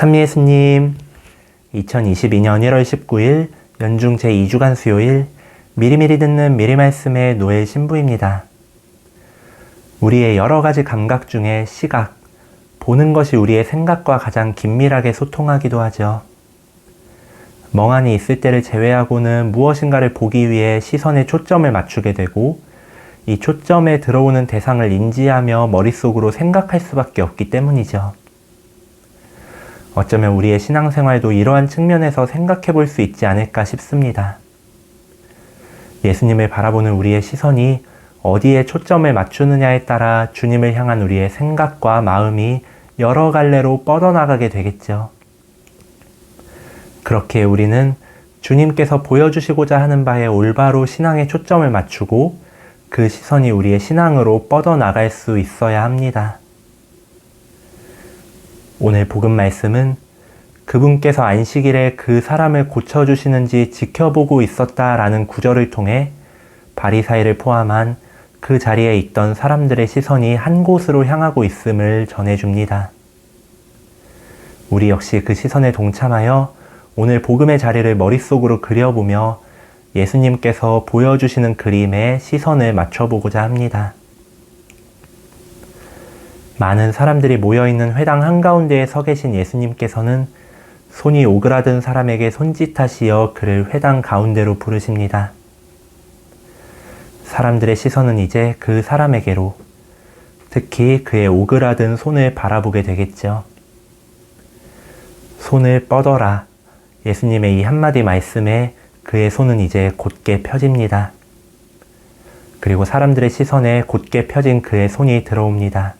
찬미 예수님, 2022년 1월 19일 연중 제2주간 수요일 미리미리 듣는 미리 말씀의 노엘 신부입니다. 우리의 여러 가지 감각 중에 시각, 보는 것이 우리의 생각과 가장 긴밀하게 소통하기도 하죠. 멍하니 있을 때를 제외하고는 무엇인가를 보기 위해 시선에 초점을 맞추게 되고 이 초점에 들어오는 대상을 인지하며 머릿속으로 생각할 수밖에 없기 때문이죠. 어쩌면 우리의 신앙생활도 이러한 측면에서 생각해 볼 수 있지 않을까 싶습니다. 예수님을 바라보는 우리의 시선이 어디에 초점을 맞추느냐에 따라 주님을 향한 우리의 생각과 마음이 여러 갈래로 뻗어나가게 되겠죠. 그렇게 우리는 주님께서 보여주시고자 하는 바에 올바로 신앙에 초점을 맞추고 그 시선이 우리의 신앙으로 뻗어나갈 수 있어야 합니다. 오늘 복음 말씀은 그분께서 안식일에 그 사람을 고쳐주시는지 지켜보고 있었다라는 구절을 통해 바리사이를 포함한 그 자리에 있던 사람들의 시선이 한 곳으로 향하고 있음을 전해줍니다. 우리 역시 그 시선에 동참하여 오늘 복음의 자리를 머릿속으로 그려보며 예수님께서 보여주시는 그림에 시선을 맞춰보고자 합니다. 많은 사람들이 모여있는 회당 한가운데에 서 계신 예수님께서는 손이 오그라든 사람에게 손짓하시어 그를 회당 가운데로 부르십니다. 사람들의 시선은 이제 그 사람에게로, 특히 그의 오그라든 손을 바라보게 되겠죠. 손을 뻗어라. 예수님의 이 한마디 말씀에 그의 손은 이제 곧게 펴집니다. 그리고 사람들의 시선에 곧게 펴진 그의 손이 들어옵니다.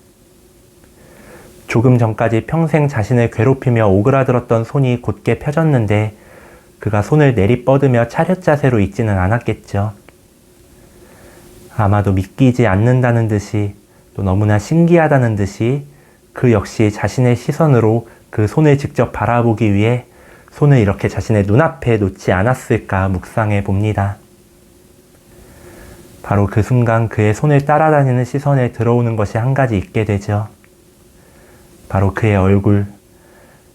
조금 전까지 평생 자신을 괴롭히며 오그라들었던 손이 곧게 펴졌는데 그가 손을 내리뻗으며 차렷 자세로 있지는 않았겠죠. 아마도 믿기지 않는다는 듯이 또 너무나 신기하다는 듯이 그 역시 자신의 시선으로 그 손을 직접 바라보기 위해 손을 이렇게 자신의 눈앞에 놓지 않았을까 묵상해 봅니다. 바로 그 순간 그의 손을 따라다니는 시선에 들어오는 것이 한 가지 있게 되죠. 바로 그의 얼굴,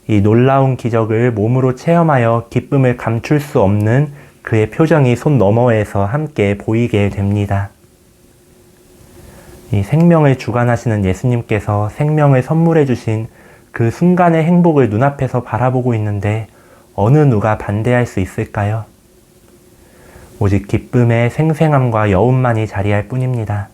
이 놀라운 기적을 몸으로 체험하여 기쁨을 감출 수 없는 그의 표정이 손 너머에서 함께 보이게 됩니다. 이 생명을 주관하시는 예수님께서 생명을 선물해 주신 그 순간의 행복을 눈앞에서 바라보고 있는데 어느 누가 반대할 수 있을까요? 오직 기쁨의 생생함과 여운만이 자리할 뿐입니다.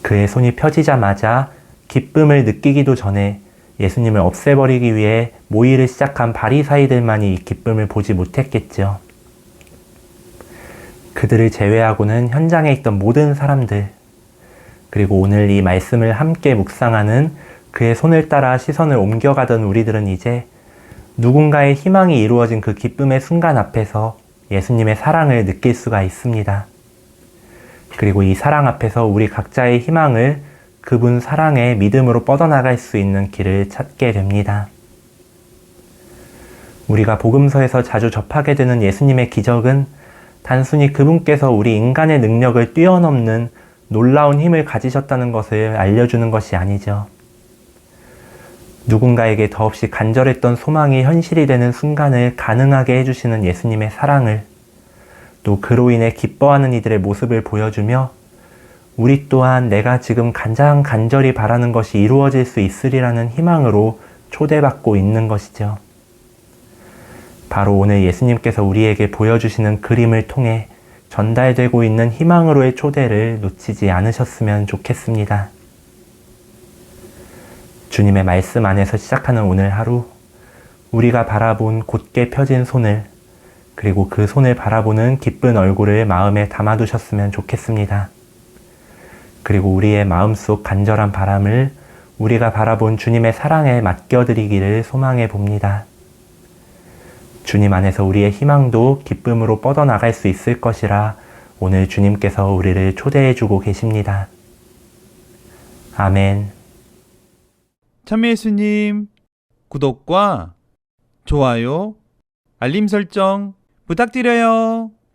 그의 손이 펴지자마자 기쁨을 느끼기도 전에 예수님을 없애버리기 위해 모의를 시작한 바리사이들만이 이 기쁨을 보지 못했겠죠. 그들을 제외하고는 현장에 있던 모든 사람들, 그리고 오늘 이 말씀을 함께 묵상하는 그의 손을 따라 시선을 옮겨가던 우리들은 이제 누군가의 희망이 이루어진 그 기쁨의 순간 앞에서 예수님의 사랑을 느낄 수가 있습니다. 그리고 이 사랑 앞에서 우리 각자의 희망을 그분 사랑의 믿음으로 뻗어나갈 수 있는 길을 찾게 됩니다. 우리가 복음서에서 자주 접하게 되는 예수님의 기적은 단순히 그분께서 우리 인간의 능력을 뛰어넘는 놀라운 힘을 가지셨다는 것을 알려주는 것이 아니죠. 누군가에게 더없이 간절했던 소망이 현실이 되는 순간을 가능하게 해주시는 예수님의 사랑을 또 그로 인해 기뻐하는 이들의 모습을 보여주며 우리 또한 내가 지금 가장 간절히 바라는 것이 이루어질 수 있으리라는 희망으로 초대받고 있는 것이죠. 바로 오늘 예수님께서 우리에게 보여주시는 그림을 통해 전달되고 있는 희망으로의 초대를 놓치지 않으셨으면 좋겠습니다. 주님의 말씀 안에서 시작하는 오늘 하루, 우리가 바라본 곧게 펴진 손을, 그리고 그 손을 바라보는 기쁜 얼굴을 마음에 담아두셨으면 좋겠습니다. 그리고 우리의 마음속 간절한 바람을 우리가 바라본 주님의 사랑에 맡겨드리기를 소망해 봅니다. 주님 안에서 우리의 희망도 기쁨으로 뻗어나갈 수 있을 것이라 오늘 주님께서 우리를 초대해 주고 계십니다. 아멘. 참여 예수님 구독과 좋아요 알림 설정 부탁드려요.